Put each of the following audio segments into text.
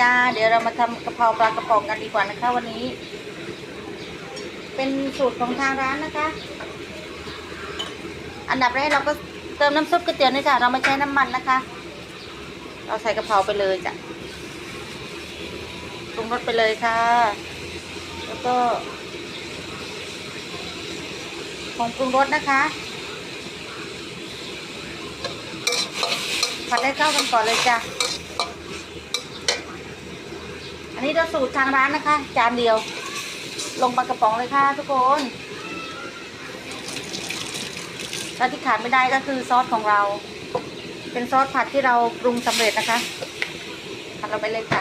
จ้า เดี๋ยวเรามาทำกะเพราปลากระป๋องกันดีกว่านะคะ วันนี้ เป็นสูตรของทางร้านนะคะ อันดับแรกเราก็เติมน้ำซุปก๋วยเตี๋ยวนี่จ้ะเราไม่ใช้น้ำมันนะคะ เราใส่กะเพราไปเลยจ้ะปรุงรสไปเลยค่ะ แล้วก็ผงปรุงรสนะคะ ผัดให้เข้ากันก่อนเลยจ้ะ อันนี้เราสูตรทางร้านนะคะ จานเดียว ลงปลากระป๋องเลยค่ะทุกคนและที่ขาดไม่ได้ก็คือซอสของเรา เป็นซอสผัดที่เราปรุงสำเร็จนะคะผัดเราไปเลยค่ะ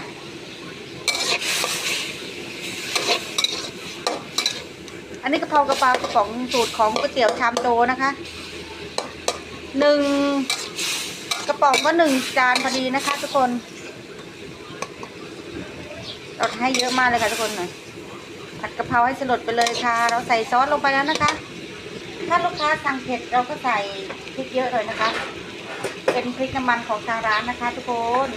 อันนี้กะเพรากระปากระป๋องสูตรของก๋วยเตี๋ยวชามโตนะคะหนึ่งกระป๋องก็หนึ่งจานพอดีนะคะ ทุกคน เราให้เยอะมากเลยค่ะทุกคนหน่อยผัดกะเพราให้สลดไปเลยค่ะ เราใส่ซอสลงไปแล้วนะคะ ถ้าลูกค้าสั่งเผ็ดเราก็ใส่พริกเยอะเลยนะคะ เป็นพริกน้ำมันของทางร้านนะคะ ทุกคน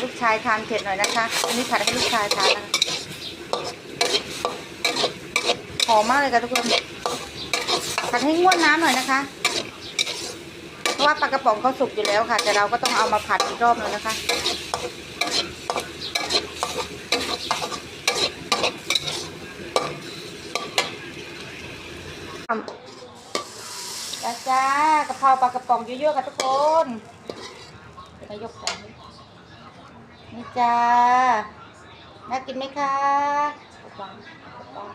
ลูกชายทานเผ็ดหน่อยนะคะ อันนี้ผัดให้ลูกชายทานนะหอมมากเลยค่ะทุกคน ผัดให้ง่วนน้ำหน่อยนะคะ เพราะว่าปลากระป๋องเขาสุกอยู่แล้วค่ะ แต่เราก็ต้องเอามาผัดอีกรอบนึงนะคะจ้าจ้ากะเพราปลากระป๋องเยอะๆค่ะทุกคนเดี๋ยกใส่นี่นี่จ้าน่ากินไหมคะ